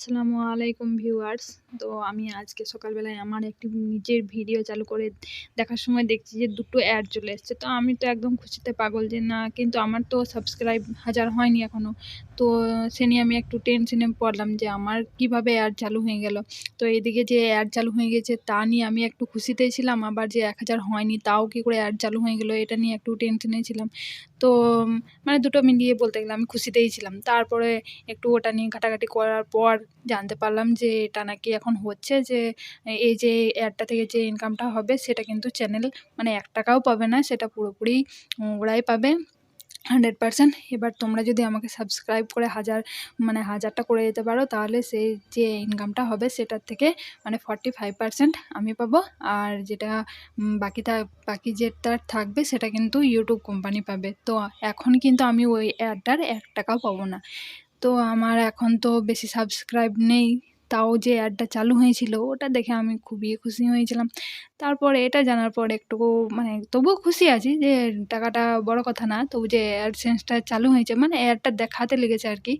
আসসালামু আলাইকুম ভিউয়ার্স। তো আমি আজকে সকালবেলায় আমার একটি নিজের ভিডিও চালু করে দেখার সময় দেখছি যে দুটো অ্যাড চলে এসছে। তো আমি তো একদম খুশিতে পাগল যে না, কিন্তু আমার তো সাবস্ক্রাইব হাজার হয়নি এখনও তো সে নিয়ে আমি একটু টেনশনে পড়লাম যে আমার কীভাবে অ্যাড চালু হয়ে গেল। তো এদিকে যে অ্যাড চালু হয়ে গেছে তা নিয়ে আমি একটু খুশিতেই ছিলাম, আবার যে এক হাজার হয়নি তাও কী করে অ্যাড চালু হয়ে গেলো এটা নিয়ে একটু টেনশনে ছিলাম। তো মানে দুটো মিলিয়ে বলতে গেলে আমি খুশিতেই ছিলাম। তারপরে একটু ওটা নিয়ে ঘাটাঘাটি করার পর জানতে পারলাম যে এটা নাকি এখন হচ্ছে যে এই যে অ্যাডটা থেকে যে ইনকামটা হবে সেটা কিন্তু চ্যানেল মানে এক টাকাও পাবে না, সেটা পুরোপুরি ওরাই পাবে। হান্ড্রেড পারসেন্ট এবার তোমরা যদি আমাকে সাবস্ক্রাইব করে হাজার মানে হাজারটা করে দিতে পারো, তাহলে সেই যে ইনকামটা হবে সেটার থেকে মানে ফর্টি ফাইভ পারসেন্ট আমি পাবো। আর যেটা বাকি বাকি যেটা থাকবে সেটা কিন্তু ইউটিউব কোম্পানি পাবে। তো এখন কিন্তু আমি ওই অ্যাডটার এক টাকাও পাবো না। তো আমার এখন তো বেশি সাবস্ক্রাইব নেই, তাও যে অ্যাডটা চালু হয়েছিল ওটা দেখে আমি খুবই খুশি হয়েছিলাম। তারপরে এটা জানার পর একটু মানে তবুও খুশি আছি যে টাকাটা বড় কথা না, তবু যে অ্যাডসেন্সটা চালু হয়েছে মানে অ্যাডটা দেখাতে লেগেছে আর কি,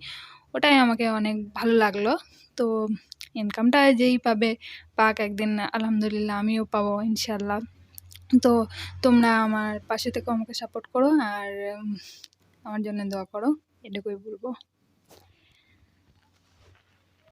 ওটাই আমাকে অনেক ভালো লাগল। তো ইনকামটা যেই পাবে পাক একদিন, আলহামদুলিল্লাহ আমিও পাবো ইনশাল্লাহ তো তোমরা আমার পাশে থেকে আমাকে সাপোর্ট করো আর আমার জন্য দোয়া করো, এটুকুই বলব।